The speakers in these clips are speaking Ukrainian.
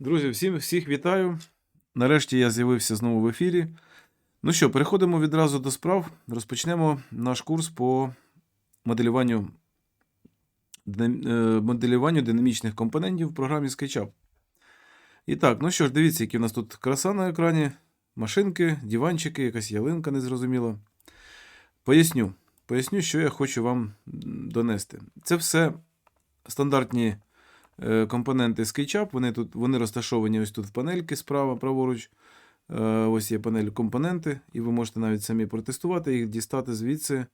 Друзі, всім всіх вітаю. Нарешті я з'явився знову в ефірі. Ну що, переходимо відразу до справ. Розпочнемо наш курс по моделюванню, е, моделюванню динамічних компонентів в програмі SketchUp. І так, ну що ж, дивіться, які у нас тут краса на екрані, машинки, диванчики, якась ялинка незрозуміла. Поясню. Поясню, що я хочу вам донести. Це все стандартні компоненти SketchUp. Вони тут вони розташовані ось тут в панельки справа, праворуч. Е, Ось є панель компоненти, і ви можете навіть самі протестувати їх, дістати звідси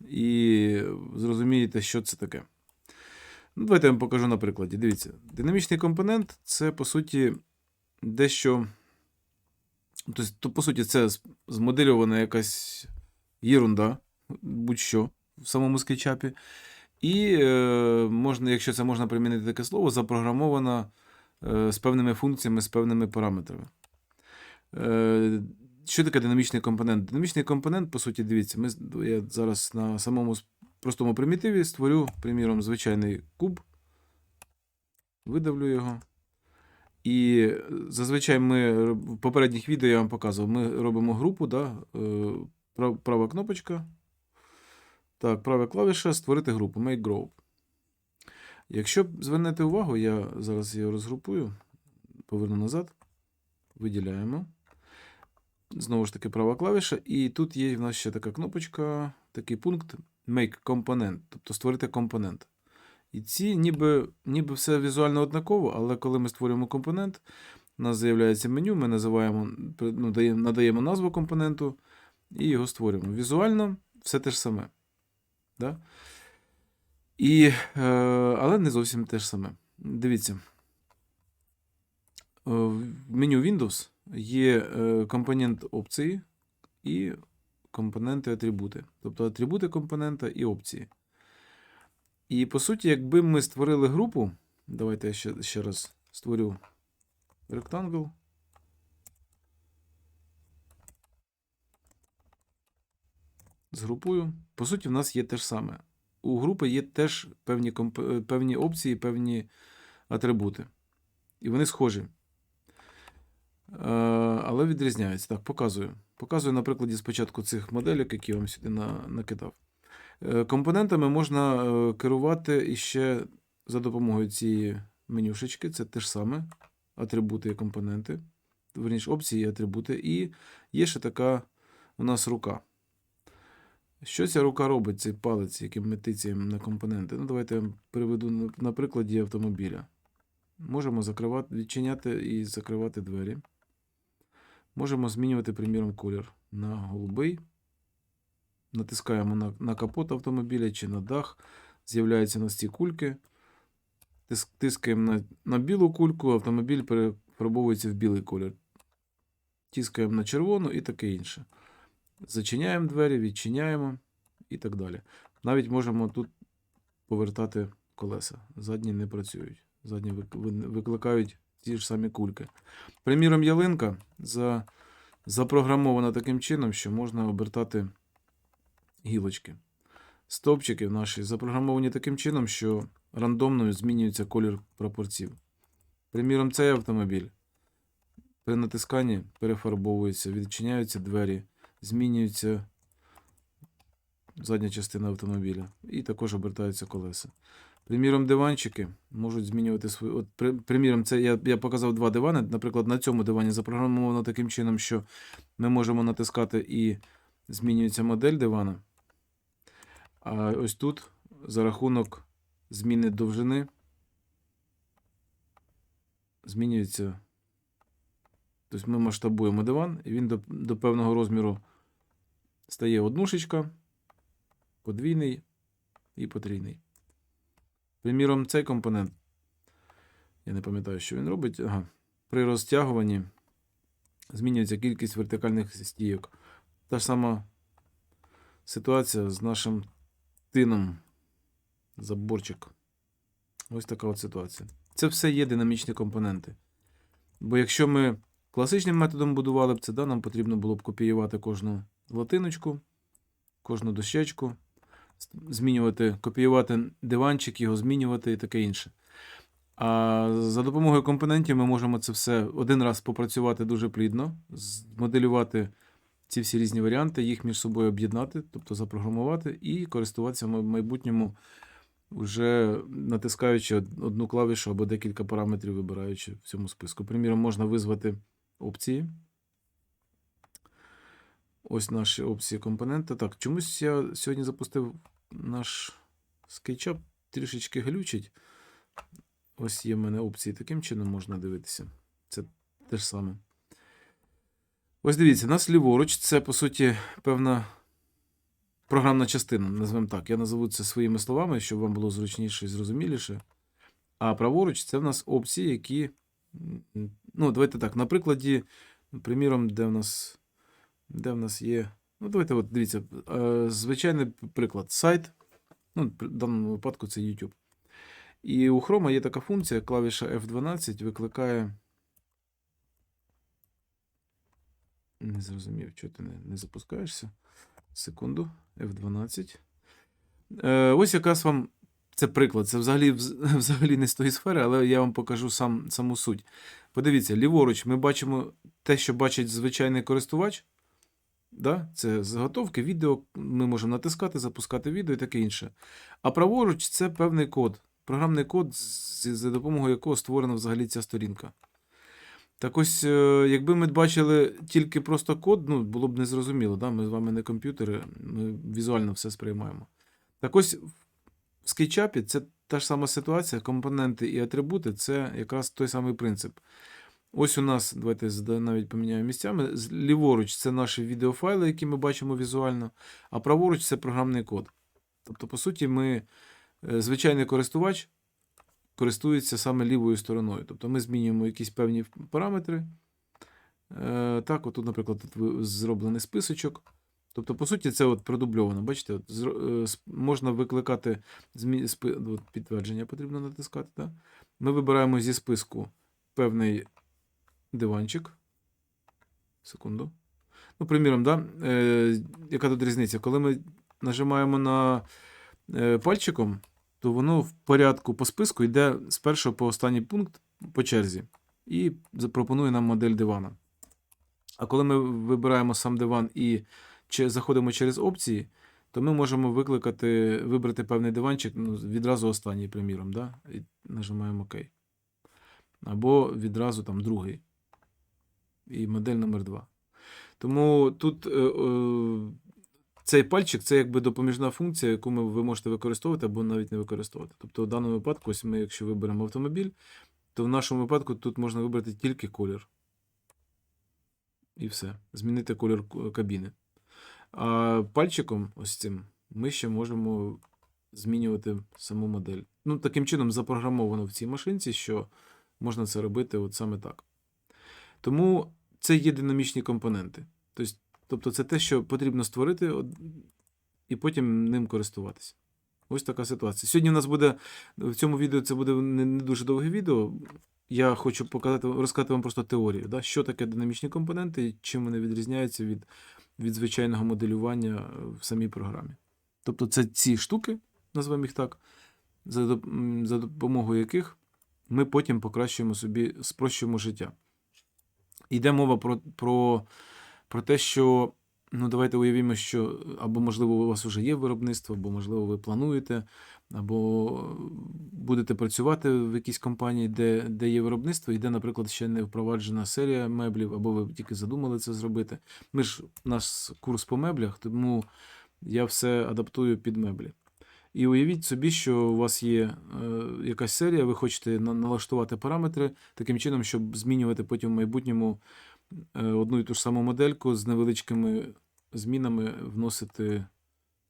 і зрозумієте, що це таке. Ну, давайте я вам покажу на прикладі. Дивіться, динамічний компонент це по суті дещо. Тобто, по суті, це змодельована якась єрунда, будь-що в самому скетчапі. І е, можна, якщо це можна примінити таке слово, запрограмована е, з певними функціями, з певними параметрами. Е, що таке динамічний компонент? Динамічний компонент, по суті, дивіться, ми, я зараз на самому простому примітиві створю, приміром, звичайний куб, видавлю його. І зазвичай ми в попередніх відео я вам показував, ми робимо групу, да, права кнопочка. Так, права клавіша створити групу Make Group. Якщо звернете увагу, я зараз її розгрупую, поверну назад, виділяємо. Знову ж таки, права клавіша, і тут є в нас ще така кнопочка, такий пункт Make Component, тобто створити компонент. І ці ніби, ніби все візуально однаково, але коли ми створюємо компонент, у нас з'являється меню, ми називаємо, ну, надаємо назву компоненту і його створюємо. Візуально все те ж саме. Да? І, е, але не зовсім те ж саме. Дивіться. Е, В меню Windows є е, компонент опції і компоненти атрибути. Тобто атрибути компонента і опції. І по суті, якби ми створили групу, давайте я ще, ще раз створю Rectangle. Згрупую. По суті, в нас є те ж саме. У групи є теж певні, комп... е, певні опції, певні атрибути. І вони схожі. Е, Але відрізняються. Так, показую. Показую на прикладі спочатку цих моделек, які я вам сюди на... накидав. Е, Компонентами можна керувати іще за допомогою цієї менюшечки. Це те ж саме. Атрибути і компоненти. Верніше, опції і атрибути. І є ще така у нас рука. Що ця рука робить, цей палець, яким ми тицяємо на компоненти? Ну, давайте я приведу на, на прикладі автомобіля. Можемо закривати, відчиняти і закривати двері. Можемо змінювати, приміром, колір на голубий. Натискаємо на, на капот автомобіля чи на дах. З'являються у нас ці кульки. Тис- Тискаємо на, на білу кульку, автомобіль перефарбовується в білий колір. Тискаємо на червону і таке інше. Зачиняємо двері, відчиняємо і так далі. Навіть можемо тут повертати колеса. Задні не працюють. Задні викликають ті ж самі кульки. Приміром, ялинка за... запрограмована таким чином, що можна обертати гілочки. Стовпчики наші запрограмовані таким чином, що рандомно змінюється колір прапорців. Приміром, цей автомобіль при натисканні перефарбовується, відчиняються двері, змінюється задня частина автомобіля і також обертаються колеса. Приміром, диванчики можуть змінювати свою. От, при, приміром, це я, я показав два дивани. Наприклад, на цьому дивані запрограмовано таким чином, що ми можемо натискати і змінюється модель дивана. А ось тут за рахунок зміни довжини змінюється. Тобто ми масштабуємо диван, і він до, до певного розміру стає однушечка, подвійний і потрійний. Приміром, цей компонент, я не пам'ятаю, що він робить. Ага. При розтягуванні змінюється кількість вертикальних стійок. Та ж сама ситуація з нашим тином. Заборчик. Ось така от ситуація. Це все є динамічні компоненти. Бо якщо ми класичним методом будували б це, да, нам потрібно було б копіювати кожну латиночку, кожну дощечку, змінювати, копіювати диванчик, його змінювати і таке інше. А за допомогою компонентів ми можемо це все один раз попрацювати дуже плідно, змоделювати ці всі різні варіанти, їх між собою об'єднати, тобто запрограмувати, і користуватися в майбутньому, вже натискаючи одну клавішу або декілька параметрів, вибираючи в цьому списку. Приміром, можна визвати опції. Ось наші опції компонента. Так, чомусь я сьогодні запустив наш SketchUp, трішечки глючить. Ось є в мене опції, таким чином можна дивитися. Це те ж саме. Ось дивіться, у нас ліворуч це, по суті, певна програмна частина, назвемо так. Я назову це своїми словами, щоб вам було зручніше і зрозуміліше. А праворуч це в нас опції, які. Ну, давайте так, на прикладі, приміром, де в нас, де в нас є. Ну, давайте, от дивіться, е, звичайний приклад. Сайт. Ну, в даному випадку це YouTube. І у Chrome є така функція, клавіша F12 викликає. Не зрозумів, чого ти не, не запускаєшся. Секунду, F12. Е, ось якраз вам. Це приклад. Це взагалі, взагалі не з тої сфери, але я вам покажу сам, саму суть. Подивіться, ліворуч ми бачимо те, що бачить звичайний користувач. Да? Це заготовки, відео, ми можемо натискати, запускати відео і таке інше. А праворуч це певний код, програмний код, за допомогою якого створена взагалі ця сторінка. Так ось, е, якби ми бачили тільки просто код, ну, було б незрозуміло, да? ми з вами не комп'ютери, ми візуально все сприймаємо. Так ось в SketchUp це та ж сама ситуація, компоненти і атрибути це якраз той самий принцип. Ось у нас, давайте навіть поміняємо місцями. Ліворуч це наші відеофайли, які ми бачимо візуально, а праворуч це програмний код. Тобто, по суті, ми, е, звичайний користувач користується саме лівою стороною. Тобто ми змінюємо якісь певні параметри. Е, Так, отут, наприклад, тут зроблений списочок. Тобто, по суті, це от продубльовано. Бачите, от, е, можна викликати змі... спи- от, підтвердження, потрібно натискати. Так? Ми вибираємо зі списку певний диванчик. Секунду. Ну, приміром, да? е, яка тут різниця? Коли ми нажимаємо на е, пальчиком, то воно в порядку по списку йде з першого по останній пункт по черзі і запропонує нам модель дивана. А коли ми вибираємо сам диван і чи заходимо через опції, то ми можемо викликати, вибрати певний диванчик, ну, відразу останній, приміром, да? і нажимаємо ОК. Або відразу там другий. І модель номер 2. Тому тут е, е, цей пальчик це якби допоміжна функція, яку ми, ви можете використовувати або навіть не використовувати. Тобто, в даному випадку, ось ми, якщо виберемо автомобіль, то в нашому випадку тут можна вибрати тільки колір. І все. Змінити колір кабіни. А пальчиком, ось цим, ми ще можемо змінювати саму модель. Ну, таким чином запрограмовано в цій машинці, що можна це робити от саме так. Тому це є динамічні компоненти. Тобто, це те, що потрібно створити і потім ним користуватися. Ось така ситуація. Сьогодні у нас буде в цьому відео це буде не, дуже довге відео. Я хочу показати, розказати вам просто теорію, да? що таке динамічні компоненти чим вони відрізняються від, від звичайного моделювання в самій програмі. Тобто, це ці штуки, назвемо їх так, за допомогою яких ми потім покращуємо собі, спрощуємо життя. Йде мова про, про, про те, що ну, давайте уявімо, що або, можливо, у вас вже є виробництво, або, можливо, ви плануєте, або будете працювати в якійсь компанії, де, де є виробництво, і де, наприклад, ще не впроваджена серія меблів, або ви тільки задумали це зробити. Ми ж у нас курс по меблях, тому я все адаптую під меблі. І уявіть собі, що у вас є е, якась серія, ви хочете на- налаштувати параметри таким чином, щоб змінювати потім в майбутньому е, одну і ту ж саму модельку з невеличкими змінами вносити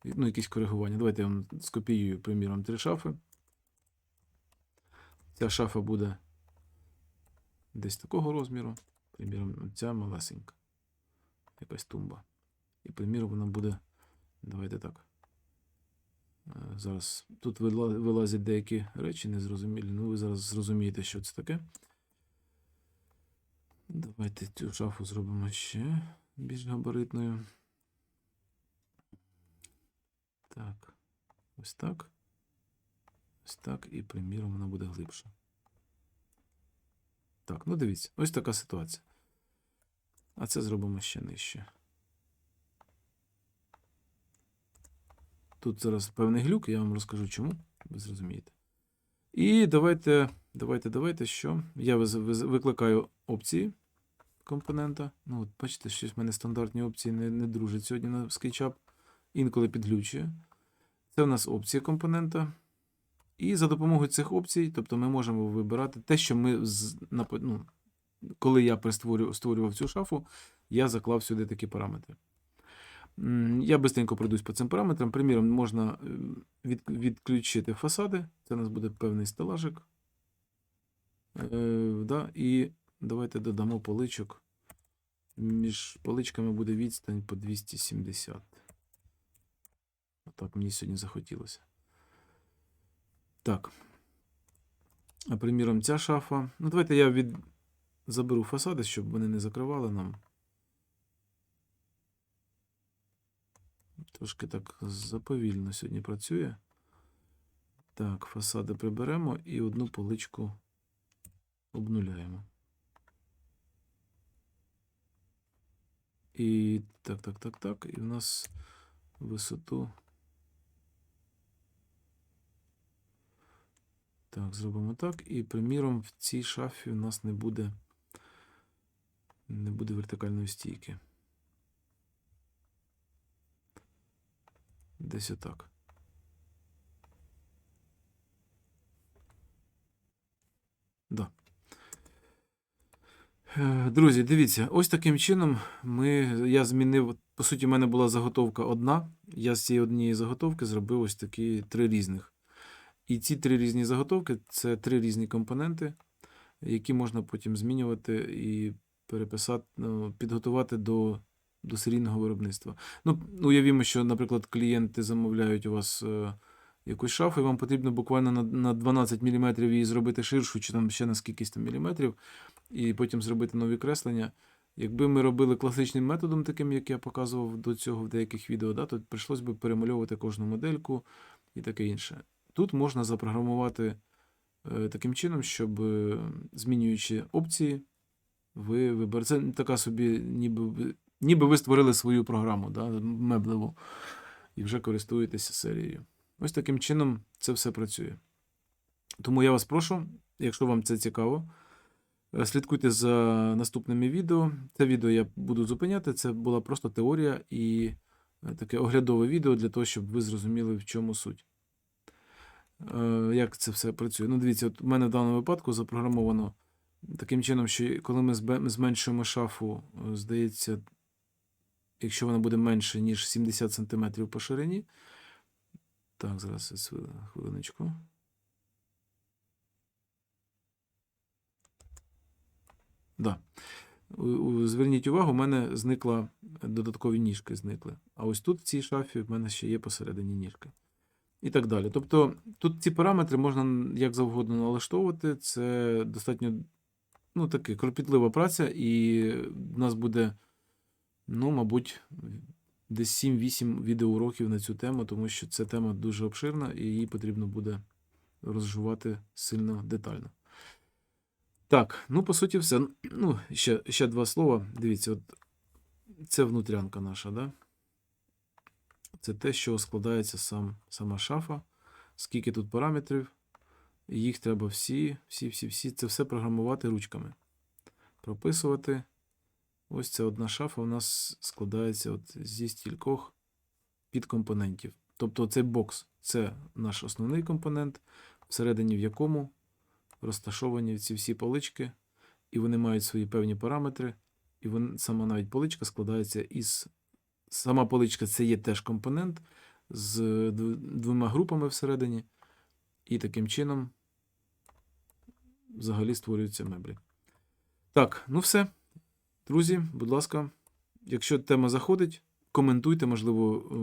ну, якісь коригування. Давайте я вам скопіюю, приміром, три шафи. Ця шафа буде десь такого розміру. Приміром, ця малесенька. Якась тумба. І, приміром, вона буде. Давайте так. Е, Зараз тут вилазять деякі речі незрозумілі. Ну, ви зараз зрозумієте, що це таке. Давайте цю шафу зробимо ще більш габаритною. Так. Ось так. Ось так. І, приміром, вона буде глибша. Так, ну дивіться, ось така ситуація. А це зробимо ще нижче. Тут зараз певний глюк, я вам розкажу чому, ви зрозумієте. І давайте, давайте, давайте, що? Я викликаю опції компонента. Ну, от бачите, щось в мене стандартні опції не, не дружать сьогодні на SketchUp. Інколи підглючує. Це у нас опції компонента. І за допомогою цих опцій, тобто ми можемо вибирати те, що ми, ну, коли я створював цю шафу, я заклав сюди такі параметри. Я бистренько пройдусь по цим параметрам. Приміром, можна е, від, відключити фасади. Це у нас буде певний стелажик. Е, да, і давайте додамо поличок. Між поличками буде відстань по 270. Отак мені сьогодні захотілося. Так. А приміром, ця шафа. Ну, давайте я від... заберу фасади, щоб вони не закривали нам. Трошки так заповільно сьогодні працює. Так, фасади приберемо і одну поличку обнуляємо. І так, так, так, так. І в нас висоту. Так, зробимо так. І, приміром, в цій шафі у нас не буде, не буде вертикальної стійки. Десь отак. Друзі, дивіться, ось таким чином ми, я змінив, по суті, в мене була заготовка одна. Я з цієї однієї заготовки зробив ось такі три різних. І ці три різні заготовки це три різні компоненти, які можна потім змінювати і переписати, ну, підготувати до, до серійного виробництва. Ну, уявімо, що, наприклад, клієнти замовляють у вас е, якусь шафу, і вам потрібно буквально на, на 12 мм її зробити ширшу, чи там ще на скількись там міліметрів, і потім зробити нові креслення. Якби ми робили класичним методом, таким, як я показував до цього в деяких відео, да, то прийшлось би перемальовувати кожну модельку і таке інше. Тут можна запрограмувати е, таким чином, щоб е, змінюючи опції, ви виберете. Це така собі, ніби, ніби ви створили свою програму да, меблеву і вже користуєтеся серією. Ось таким чином це все працює. Тому я вас прошу, якщо вам це цікаво, е, слідкуйте за наступними відео. Це відео я буду зупиняти. Це була просто теорія і е, таке оглядове відео для того, щоб ви зрозуміли, в чому суть. Е, Як це все працює? Ну, дивіться, от у мене в даному випадку запрограмовано таким чином, що коли ми зменшуємо шафу, здається, якщо вона буде менше, ніж 70 см по ширині. Так, зараз хвилиночку. Да. Зверніть увагу, у мене зникла додаткові ніжки зникли. А ось тут в цій шафі в мене ще є посередині ніжки. І так далі. Тобто тут ці параметри можна як завгодно налаштовувати. Це достатньо ну, таки, кропітлива праця, і в нас буде, ну, мабуть, десь 7-8 відеоуроків на цю тему, тому що ця тема дуже обширна і її потрібно буде розжувати сильно детально. Так, ну, по суті, все. Ну, ще, ще два слова. Дивіться, от це внутрянка наша, да? Це те, що складається сам, сама шафа. Скільки тут параметрів. Їх треба всі, всі, всі, всі. Це все програмувати ручками. Прописувати. Ось ця одна шафа у нас складається от зі стількох підкомпонентів. Тобто цей бокс це наш основний компонент, всередині в якому розташовані ці всі полички, і вони мають свої певні параметри. І вон, сама навіть поличка складається із. Сама поличка це є теж компонент з двома групами всередині. І таким чином взагалі створюються меблі. Так, ну все. Друзі, будь ласка, якщо тема заходить, коментуйте, можливо, е,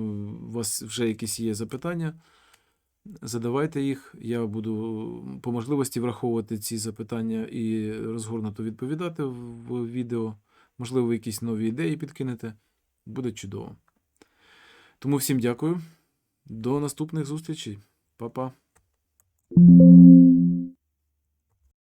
у вас вже якісь є запитання. Задавайте їх. Я буду по можливості враховувати ці запитання і розгорнуто відповідати в відео. Можливо, якісь нові ідеї підкинете. Буде чудово. Тому всім дякую. До наступних зустрічей. Па-па.